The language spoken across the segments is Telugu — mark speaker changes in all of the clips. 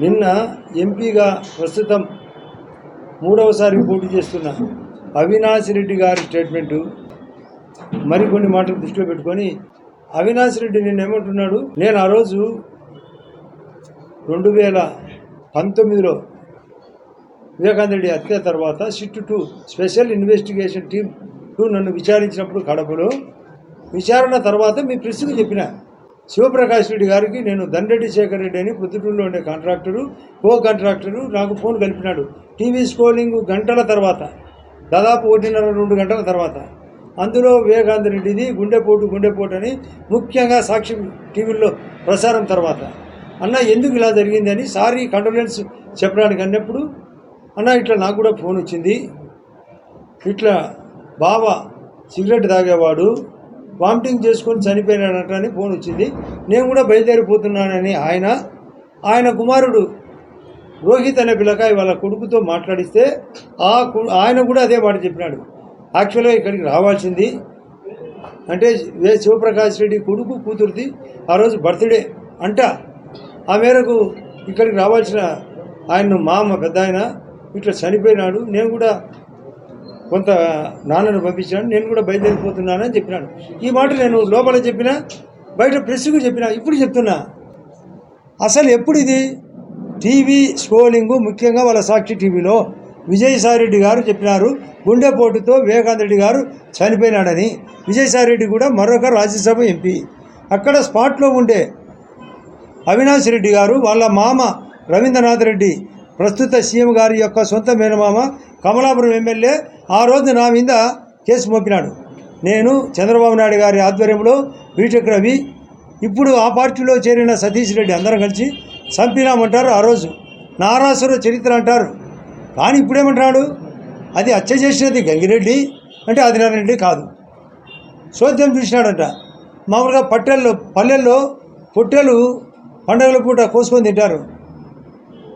Speaker 1: నిన్న ఎంపీగా ప్రస్తుతం మూడవసారి పోటీ చేస్తున్న అవినాష్ రెడ్డి గారి స్టేట్మెంటు మరికొన్ని మాటలు దృష్టిలో పెట్టుకొని అవినాష్ రెడ్డి నిన్న ఏమంటున్నాడు నేను ఆ రోజు రెండు వేల పంతొమ్మిదిలో వివేకానంద రెడ్డి హత్య తర్వాత SIT to special investigation team to నన్ను విచారించినప్పుడు కడపలో విచారణ తర్వాత మీ ప్రెస్కి చెప్పిన. శివప్రకాష్ రెడ్డి గారికి నేను దండరెడ్డి శేఖర్ రెడ్డి అని ప్రొద్దుటూరులో ఉండే కాంట్రాక్టరు కో కాంట్రాక్టరు నాకు ఫోన్ కలిపినాడు. టీవీ స్కోలింగ్ గంటల తర్వాత దాదాపు ఒకటిన్నర రెండు గంటల తర్వాత. అందులో వివేకానంద రెడ్డిది గుండెపోటు గుండెపోటు అని ముఖ్యంగా సాక్షి టీవీల్లో ప్రసారం తర్వాత. అన్న ఎందుకు ఇలా జరిగిందని సారీ కండోలెన్స్ చెప్పడానికి అన్నప్పుడు అన్న ఇట్లా నాకు కూడా ఫోన్ వచ్చింది. ఇట్లా బావ సిగరెట్ తాగేవాడు వామిటింగ్ చేసుకొని చనిపోయినాడట అని ఫోన్ వచ్చింది. నేను కూడా బయలుదేరిపోతున్నానని ఆయన ఆయన కుమారుడు రోహిత్ అనే పిల్లకాయ వాళ్ళ కొడుకుతో మాట్లాడిస్తే ఆ ఆయన కూడా అదే మాట చెప్పినాడు. యాక్చువల్గా ఇక్కడికి రావాల్సింది అంటే వే శివప్రకాష్ రెడ్డి కొడుకు కూతురుది ఆ రోజు బర్త్డే అంట. ఆ మేరకు ఇక్కడికి రావాల్సిన ఆయన మామ పెద్ద ఆయన ఇట్లా చనిపోయినాడు. నేను కూడా కొంత నాన్నను పంపించాను నేను కూడా బయలుదేరిపోతున్నానని చెప్పినాడు. ఈ మాట నేను లోపల చెప్పిన బయట ప్రెస్కు చెప్పిన ఇప్పుడు చెప్తున్నా. అసలు ఎప్పుడు ఇది? టీవీ స్క్రోలింగ్ ముఖ్యంగా వాళ్ళ సాక్షి టీవీలో విజయసాయిరెడ్డి గారు చెప్పినారు గుండెపోటుతో వివేకానంద రెడ్డి గారు చనిపోయినాడని. విజయసాయిరెడ్డి కూడా మరొక రాజ్యసభ ఎంపీ. అక్కడ స్పాట్లో ఉండే అవినాష్ రెడ్డి గారు వాళ్ళ మామ రవీంద్రనాథ్ రెడ్డి ప్రస్తుత సీఎం గారి యొక్క సొంత మేనమామ కమలాపురం ఎమ్మెల్యే ఆ రోజు నా మీద కేసు మోపినాడు. నేను చంద్రబాబు నాయుడు గారి ఆధ్వర్యంలో బీటెక్ రవి ఇప్పుడు ఆ పార్టీలో చేరిన సతీష్ రెడ్డి అందరం కలిసి చంపినామంటారు ఆ రోజు. నారాసుర చరిత్ర అంటారు. కానీ ఇప్పుడేమంటున్నాడు? అది హత్య చేసినది గంగిరెడ్డి అంటే ఆదినారాయణ రెడ్డి కాదు. సోద్యం చూసినాడంట. మామూలుగా పట్టెల్లో పల్లెల్లో పొట్టెలు పండగల పూట కోసుకొని తింటారు.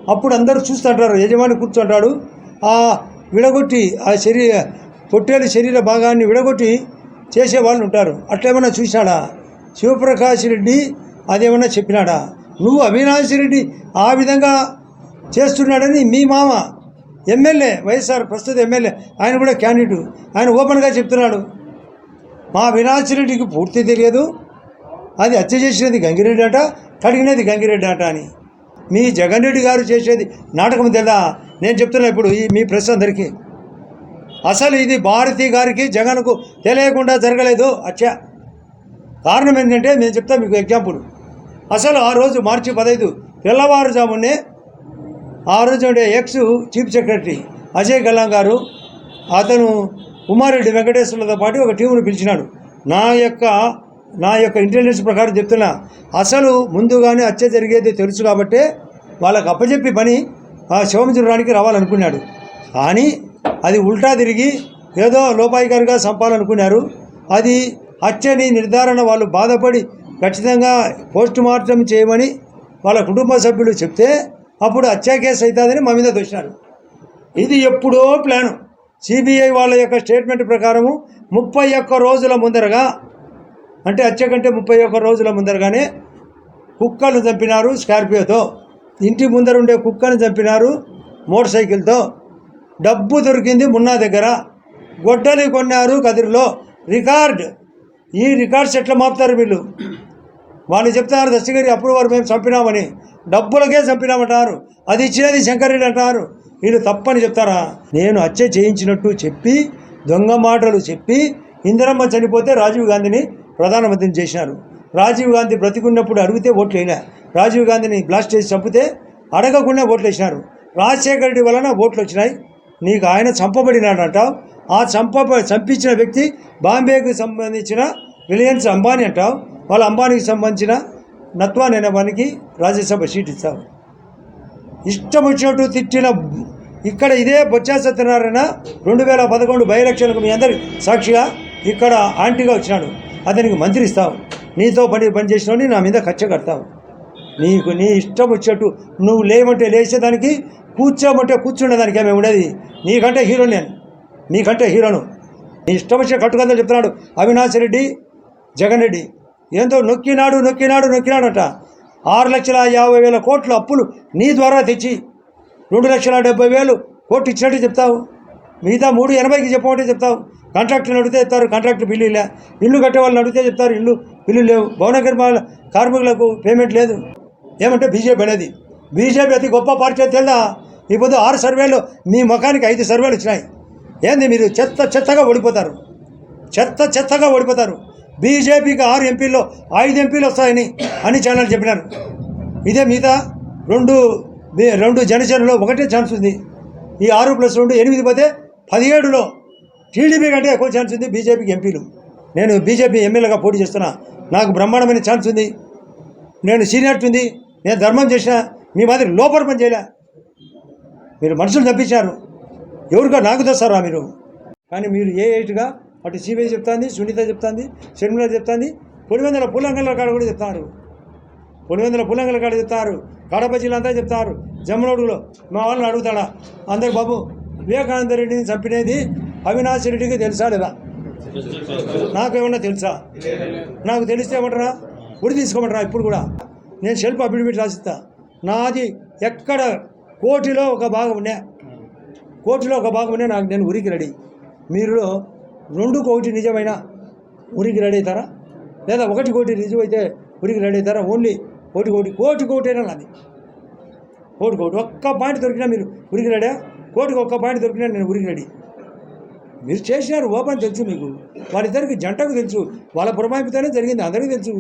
Speaker 1: అప్పుడు అందరూ చూస్తుంటారు యజమాని కూర్చుంటాడు. ఆ విడగొట్టి ఆ శరీర పొట్టేలు శరీర భాగాన్ని విడగొట్టి చేసే వాళ్ళు ఉంటారు. అట్లేమన్నా చూశాడా? శివప్రకాష్ రెడ్డి అదేమన్నా చెప్పినాడా? నువ్వు అవినాష్ రెడ్డి ఆ విధంగా చేస్తున్నాడని మీ మామ ఎమ్మెల్యే వైఎస్ఆర్ ప్రస్తుత ఎమ్మెల్యే ఆయన కూడా క్యాండిడేట్. ఆయన ఓపెన్గా చెప్తున్నాడు. మా అవినాష్ రెడ్డికి పూర్తి తెలియదు. అది హత్య చేసినది గంగిరెడ్డి అట కడిగినది గంగిరెడ్డి అట అని. మీ జగన్ రెడ్డి గారు చేసేది నాటకం తెలా నేను చెప్తున్నా ఇప్పుడు ఈ మీ ప్రెస్ అందరికీ. అసలు ఇది భారతి గారికి జగన్కు తెలియకుండా జరగలేదు. అచ్చా కారణం ఏంటంటే నేను చెప్తా మీకు ఎగ్జాంపుల్. అసలు ఆ రోజు మార్చి పదహైదు తెల్లవారుజామునే ఆ రోజు ఉండే ex chief secretary Ajay Gallam గారు అతను ఉమారెడ్డి వెంకటేశ్వర్లతో పాటు ఒక టీమును పిలిచినాడు. నా యొక్క నా యొక్క ఇంటెలిజెన్స్ ప్రకారం చెప్తున్నా అసలు ముందుగానే హత్య జరిగేది తెలుసు కాబట్టే వాళ్ళకు అప్పచెప్పి పని ఆ శివం చూడడానికి రావాలనుకున్నాడు. కానీ అది ఉల్టా తిరిగి ఏదో లోపాయికారిగా చంపాలనుకున్నారు అది హత్యని నిర్ధారణ వాళ్ళు బాధపడి ఖచ్చితంగా పోస్ట్ మార్టం చేయమని వాళ్ళ కుటుంబ సభ్యులు చెప్తే అప్పుడు హత్యా కేసు అవుతుందని మా మీద దోషినారు. ఇది ఎప్పుడో ప్లాను. సిబిఐ వాళ్ళ యొక్క స్టేట్మెంట్ ప్రకారము ముప్పై ఒక్క రోజుల ముందరగా అంటే హత్య కంటే ముప్పై ఒక్క రోజుల ముందరగానే కుక్కలు చంపినారు స్కార్పియోతో. ఇంటి ముందర ఉండే కుక్కను చంపినారు మోటార్ సైకిల్తో. డబ్బు దొరికింది మున్నా దగ్గర. గొడ్డలి కొన్నారు కదిరిలో. రికార్డ్. ఈ రికార్డ్స్ ఎట్లా మాపుతారు వీళ్ళు. వాళ్ళు చెప్తున్నారు అప్పుడు వారు మేము చంపినామని. డబ్బులకే చంపినామంటారు. అది ఇచ్చినది శంకరెడ్డి అంటారు. వీళ్ళు తప్పని చెప్తారా? నేను హత్య చేయించినట్టు చెప్పి దొంగ మాటలు చెప్పి ఇందిరమ్మ చనిపోతే రాజీవ్ గాంధీని ప్రధానమంత్రిని చేసినారు. రాజీవ్ గాంధీ బ్రతికున్నప్పుడు అడిగితే ఓట్లు వేయలే రాజీవ్ గాంధీని బ్లాస్ట్ చేసి చంపితే అడగకుండా ఓట్లు వేసినారు రాజశేఖర రెడ్డి వలన ఓట్లు వచ్చినాయి నీకు ఆయన చంపబడినాడంట. ఆ చంప చంపించిన వ్యక్తి బాంబేకి సంబంధించిన రిలయన్స్ అంబానీ అంటావు వాళ్ళ అంబానీకి సంబంధించిన నత్వాన్ అనే వానికి రాజ్యసభ సీట్ ఇస్తావు ఇష్టం వచ్చినట్టు తిట్టిన ఇక్కడ ఇదే బొత్స సత్యనారాయణ రెండు వేల పదకొండు బై ఎలక్షన్కు మీ అందరి సాక్షిగా ఇక్కడ ఆంటీగా వచ్చినాడు. అతనికి మంత్రి ఇస్తావు నీతో పని పని నా మీద ఖర్చు కడతావు నీకు నీ ఇష్టం వచ్చేట్టు నువ్వు లేవంటే లేచేదానికి కూర్చోమంటే కూర్చుండేదానికి ఏమేమి ఉండేది. నీకంటే హీరో నేను. నీకంటే హీరోను నీ. ఇష్టం వచ్చే కట్టుకుందని చెప్తున్నాడు అవినాష్ రెడ్డి జగన్ రెడ్డి. ఏందో నొక్కినాడు నొక్కినాడు నొక్కినాడట. ఆరు లక్షల యాభై వేల కోట్ల అప్పులు నీ ద్వారా తెచ్చి రెండు లక్షల డెబ్బై వేలు కోట్లు ఇచ్చినట్టు చెప్తావు. మిగతా మూడు ఎనభైకి చెప్పమంటే చెప్తావు. కాంట్రాక్టులు అడిగితే చెప్తారు కాంట్రాక్ట్ బిల్లు లే ఇల్లు కట్టే వాళ్ళని అడిగితే చెప్తారు ఇల్లు బిల్లు లేవు. భవన నిర్మాణ కార్మికులకు పేమెంట్ లేదు. ఏమంటే బీజేపీ అనేది? బీజేపీ అతి గొప్ప పార్టీ అని తెలుదా? ఈ పొద్దు ఆరు సర్వేలు మీ ముఖానికి ఐదు సర్వేలు వచ్చినాయి. ఏంది మీరు చెత్త చెత్తగా ఓడిపోతారు? చెత్త చెత్తగా ఓడిపోతారు. బీజేపీకి ఆరు ఎంపీల్లో ఐదు ఎంపీలు వస్తాయని అన్ని ఛానల్ చెప్పినారు. ఇదే మిగతా రెండు రెండు జనసేనలో ఒకటే ఛాన్స్ ఉంది. ఈ ఆరు ప్లస్ రెండు ఎనిమిది పోతే పదిహేడులో టీడీపీ కంటే ఎక్కువ ఛాన్స్ ఉంది బీజేపీకి ఎంపీలు. నేను బీజేపీ ఎమ్మెల్యేగా పోటీ చేస్తున్నా. నాకు బ్రహ్మాండమైన ఛాన్స్ ఉంది. నేను సీనియర్టీ ఉంది. నేను ధర్మం చేసిన మీ మాదిరి లోపల పని చేయలే. మీరు మనుషులు తప్పించారు. ఎవరుగా నాకు తెస్తారా మీరు? కానీ మీరు ఏ ఎయిట్గా అటు సిబిఐ చెప్తాంది సునీత చెప్తాంది షర్మిల చెప్తాంది పులివెందుల పూలంగల కాడ కూడా చెప్తారు. పులివెందుల పుల్లంగల కాడ చెప్తారు. కడప జిల్లా అంతా చెప్తారు. జమ్మనోడులో మా వాళ్ళని అడుగుతాడా? అందరు బాబు వివేకానంద రెడ్డిని చంపినది అవినాష్ రెడ్డికి తెలుసా లేదా? నాకేమన్నా తెలుసా? నాకు తెలిస్తే ఏమంటారా? ఉరి తీసుకోమంటారా? ఇప్పుడు కూడా. నేను సెల్ఫ్ అఫిడవిట్ రాసిస్తా. నాది ఎక్కడ కోటిలో ఒక భాగమునే కోటిలో ఒక భాగమునే నాకు నేను ఉరికి రెడీ. మీరు రెండు కోటి నిజమైన ఉరికి రెడీ అవుతారా? లేదా ఒకటి కోటి నిజమైతే ఉరికి రెడీ అవుతారా? ఓన్లీ కోటి కోటి కోటి కోటి అయినా నాది? కోటి కోటి ఒక్క పాయింట్ దొరికినా మీరు ఉరికి రెడీ కోటికి ఒక్క పాయింట్ దొరికినా నేను ఉరికి రెడీ. మీరు చేసినారు ఓపెన్ తెలుసు మీకు. వాళ్ళిద్దరికి జంటకు తెలుసు. వాళ్ళ పురమాయితోనే జరిగింది అందరికీ తెలుసు.